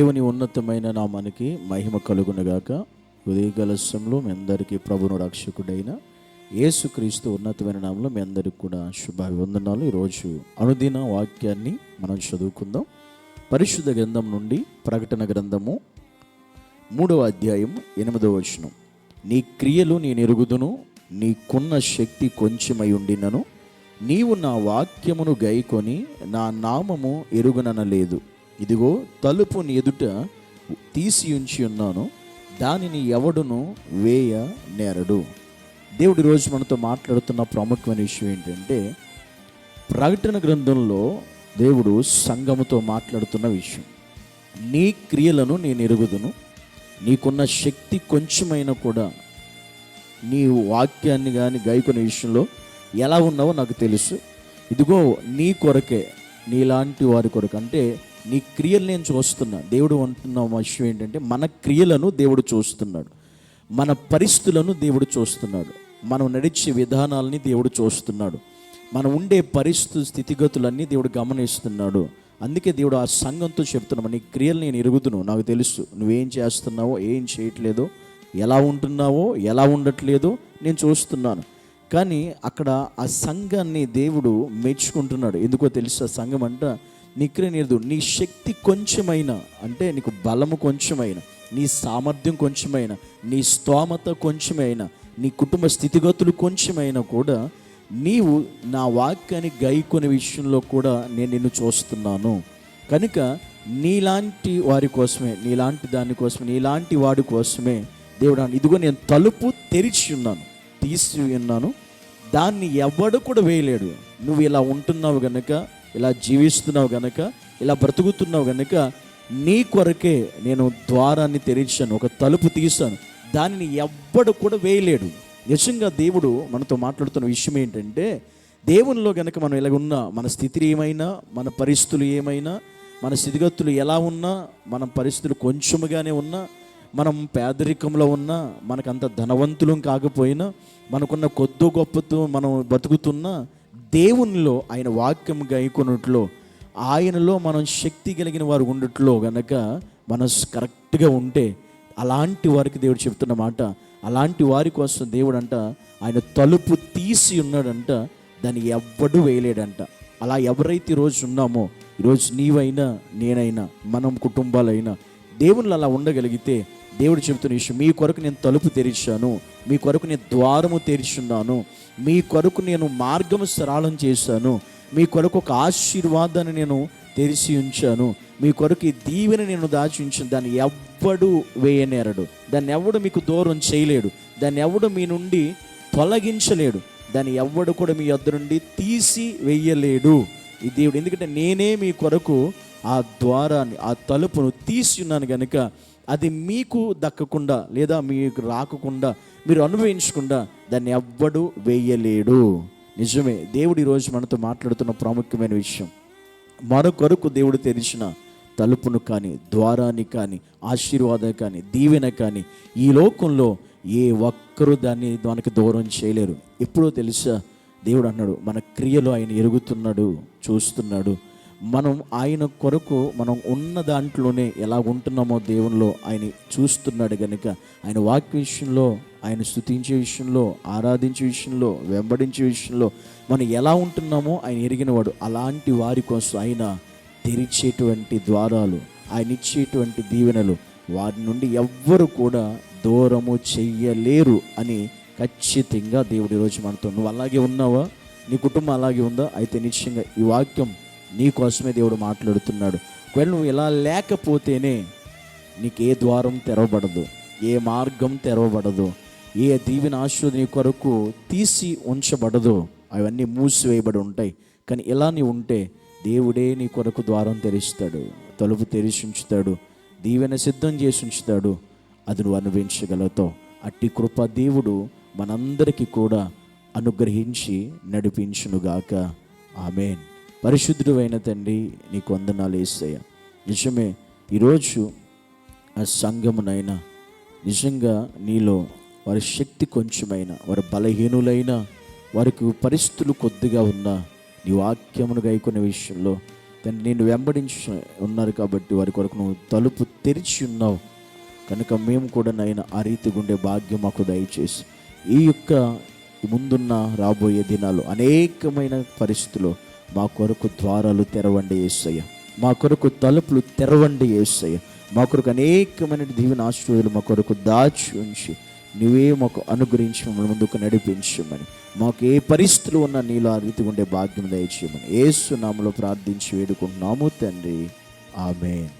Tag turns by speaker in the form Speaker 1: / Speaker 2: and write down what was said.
Speaker 1: దేవుని ఉన్నతమైన నామానికి మహిమ కలుగునగాక. ఉదయగలస్యంలో మీ అందరికీ ప్రభును రక్షకుడైన యేసుక్రీస్తు ఉన్నతమైన నామంలో మీ అందరికి కూడా శుభాభివందనాలు. ఈరోజు అనుదిన వాక్యాన్ని మనం చదువుకుందాం. పరిశుద్ధ గ్రంథం నుండి ప్రకటన గ్రంథము మూడవ అధ్యాయం ఎనిమిదవ వచనం. నీ క్రియలు నేను ఎరుగుదును నీకున్న శక్తి కొంచెమై ఉండినను. నీవు నా వాక్యమును గైకొని నా నామము ఎరుగుననలేదు. ఇదిగో తలుపుని ఎదుట తీసి ఉంచి ఉన్నాను దానిని ఎవడును వేయ నేరడు. దేవుడి రోజు మనతో మాట్లాడుతున్న ప్రాముఖ్యమైన విషయం ఏంటంటే ప్రకటన గ్రంథంలో దేవుడు సంఘముతో మాట్లాడుతున్న విషయం. నీ క్రియలను నేను ఎరుగుదును నీకున్న శక్తి కొంచెమైనా కూడా నీ వాక్యాన్ని కానీ గాయకునే విషయంలో ఎలా ఉన్నావో నాకు తెలుసు. ఇదిగో నీ కొరకే నీలాంటి వారి కొరకు. అంటే నీ క్రియలు నేను చూస్తున్నా. దేవుడు అంటున్న విషయం ఏంటంటే మన క్రియలను దేవుడు చూస్తున్నాడు. మన పరిస్థితులను దేవుడు చూస్తున్నాడు. మనం నడిచే విధానాలని దేవుడు చూస్తున్నాడు. మనం ఉండే పరిస్థితి స్థితిగతులన్నీ దేవుడు గమనిస్తున్నాడు. అందుకే దేవుడు ఆ సంఘంతో చెప్తున్నాము నీ క్రియలు నేను ఎరుగుదును. నాకు తెలుసు నువ్వేం చేస్తున్నావో ఏం చేయట్లేదో ఎలా ఉంటున్నావో ఎలా ఉండట్లేదో నేను చూస్తున్నాను. కానీ అక్కడ ఆ సంఘాన్ని దేవుడు మెచ్చుకుంటున్నాడు. ఎందుకో తెలుసు? ఆ సంఘం అంట నీ నీ శక్తి కొంచెమైనా అంటే నీకు బలము కొంచెమైనా నీ సామర్థ్యం కొంచెమైనా నీ స్తోమత కొంచెమైనా నీ కుటుంబ స్థితిగతులు కొంచెమైనా కూడా నీవు నా వాక్యాన్ని గైకొనే విషయంలో కూడా నేను నిన్ను చూస్తున్నాను. కనుక నీలాంటి వారి కోసమే నీలాంటి దాని కోసమే నీలాంటి వాడి కోసమే దేవుడు ఇదిగో నేను తలుపు తెరిచి ఉన్నాను తీసి ఉన్నాను. దాన్ని ఎవడు కూడా వేయలేడు. నువ్వు ఇలా ఉంటున్నావు కనుక ఇలా జీవిస్తున్నావు గనక ఇలా బ్రతుకుతున్నావు గనక నీ కొరకే నేను ద్వారాన్ని తెరిచాను ఒక తలుపు తీశాను. దానిని ఎవ్వడు కూడా వేయలేడు. నిజంగా దేవుడు మనతో మాట్లాడుతున్న విషయం ఏంటంటే దేవునిలో గనక మనం ఇలాగ ఉన్నా మన స్థితి ఏమైనా మన పరిస్థితులు ఏమైనా మన స్థితిగతులు ఎలా ఉన్నా మన పరిస్థితులు కొంచెముగానే ఉన్నా మనం పేదరికంలో ఉన్నా మనకంత ధనవంతులం కాకపోయినా మనకున్న కొద్ది గొప్పతో మనం బతుకుతున్నా దేవునిలో ఆయన వాక్యం గైకొనట్లో ఆయనలో మనం శక్తి కలిగిన వారు ఉండట్లో గనక మనం కరెక్ట్గా ఉంటే అలాంటి వారికి దేవుడు చెప్తున్న మాట అలాంటి వారి కోసం దేవుడు అంట ఆయన తలుపు తీసి ఉన్నాడంట దాన్ని ఎవ్వడు వేయలేడంట. అలా ఎవరైతే ఈరోజు ఉన్నామో ఈరోజు నీవైనా నేనైనా మనం కుటుంబాలైనా దేవుళ్ళు అలా ఉండగలిగితే దేవుడు చెబుతున్న విషయం మీ కొరకు నేను తలుపు తెరిచాను మీ కొరకు నేను ద్వారము తెరిచున్నాను మీ కొరకు నేను మార్గము సరళం చేశాను మీ కొరకు ఒక ఆశీర్వాదాన్ని నేను తెరిచి ఉంచాను మీ కొరకు ఈ దీవెన నేను దాచి ఉంచాను. దాన్ని ఎవ్వడు వేయనేరడు. దాన్ని ఎవడు మీకు దూరం చేయలేడు. దాన్ని ఎవడు మీ నుండి తొలగించలేడు. దాన్ని ఎవ్వడు కూడా మీ యొద్ద నుండి తీసి వెయ్యలేడు ఈ దేవుడు ఎందుకంటే నేనే మీ కొరకు ఆ ద్వారాన్ని ఆ తలుపును తీసి ఉన్నాను కనుక అది మీకు దక్కకుండా లేదా మీకు రాకుండా మీరు అనుభవించకుండా దాన్ని ఎవ్వడు వేయలేడు. నిజమే దేవుడు ఈరోజు మనతో మాట్లాడుతున్న ప్రాముఖ్యమైన విషయం. మరొకరకు దేవుడు తెరిచిన తలుపును కానీ ద్వారాన్ని కానీ ఆశీర్వాదం కానీ దీవెన కానీ ఈ లోకంలో ఏ ఒక్కరూ దాన్ని దానికి దూరం చేయలేరు. ఎప్పుడో తెలుసా దేవుడు అన్నాడు మన క్రియలు ఆయన ఎరుగుతున్నాడు చూస్తున్నాడు. మనం ఆయన కొరకు మనం ఉన్న దాంట్లోనే ఎలా ఉంటున్నామో దేవునిలో ఆయన చూస్తున్నాడు కనుక ఆయన వాక్య విషయంలో ఆయన స్థుతించే విషయంలో ఆరాధించే విషయంలో వెంబడించే విషయంలో మనం ఎలా ఉంటున్నామో ఆయన ఎరిగినవాడు. అలాంటి వారి కోసం ఆయన తెరిచేటువంటి ద్వారాలు ఆయన ఇచ్చేటువంటి దీవెనలు వారి నుండి ఎవ్వరు కూడా దూరము చెయ్యలేరు అని ఖచ్చితంగా దేవుడి రోజు మనతో నువ్వు అలాగే ఉన్నావా? నీ కుటుంబం అలాగే ఉందా? అయితే నిశ్చయంగా ఈ వాక్యం నీ కోసమే దేవుడు మాట్లాడుతున్నాడు. ఒకవేళ నువ్వు ఇలా లేకపోతేనే నీకు ఏ ద్వారం తెరవబడదు ఏ మార్గం తెరవబడదు ఏ దీవెన ఆశ్రుది నీ కొరకు తీసి ఉంచబడదు. అవన్నీ మూసివేయబడి ఉంటాయి. కానీ ఇలా నీ ఉంటే దేవుడే నీ కొరకు ద్వారం తెరిస్తాడు తలుపు తెరిచి ఉంచుతాడు దీవెన సిద్ధం చేసి ఉంచుతాడు. అది నువ్వు అనుభవించగలుగుతావు. అట్టి కృప దేవుడు మనందరికీ కూడా అనుగ్రహించి నడిపించునుగాక. ఆమెన్. పరిశుద్ధుడు అయిన తండ్రి నీకు వందనాలు వేస్తాయ నిజమే ఈరోజు ఆ సంఘమునైనా నిజంగా నీలో వారి శక్తి కొంచెమైనా వారి బలహీనులైన వారికి పరిస్థితులు కొద్దిగా ఉన్నా నీ వాక్యమును గైకునే విషయంలో తను నేను వెంబడించి ఉన్నారు కాబట్టి వారి కొరకు నువ్వు తలుపు తెరిచి ఉన్నావు. కనుక మేము కూడా నైనా ఆ రీతిగా ఉండే భాగ్యం మాకు దయచేసి ఈ యొక్క ముందున్న రాబోయే దినాలు అనేకమైన పరిస్థితుల్లో మా కొరకు ద్వారాలు తెరవండి ఏసయ్య మా కొరకు తలుపులు తెరవండి ఏసయ్య మా కొరకు అనేకమైన దీవెన ఆశ్రయాలు మా కొరకు దాచి ఉంచి నువ్వే మాకు అనుగ్రహించి మమ్మల్ని ముందుకు నడిపించమని. మాకు ఏ పరిస్థితులు ఉన్నా నీలో ఆ రీతి ఉండే భాగ్యం దయచేయమని. ఏసు నామలో ప్రార్థించి వేడుకుంటున్నాము తండ్రి. ఆమెన్.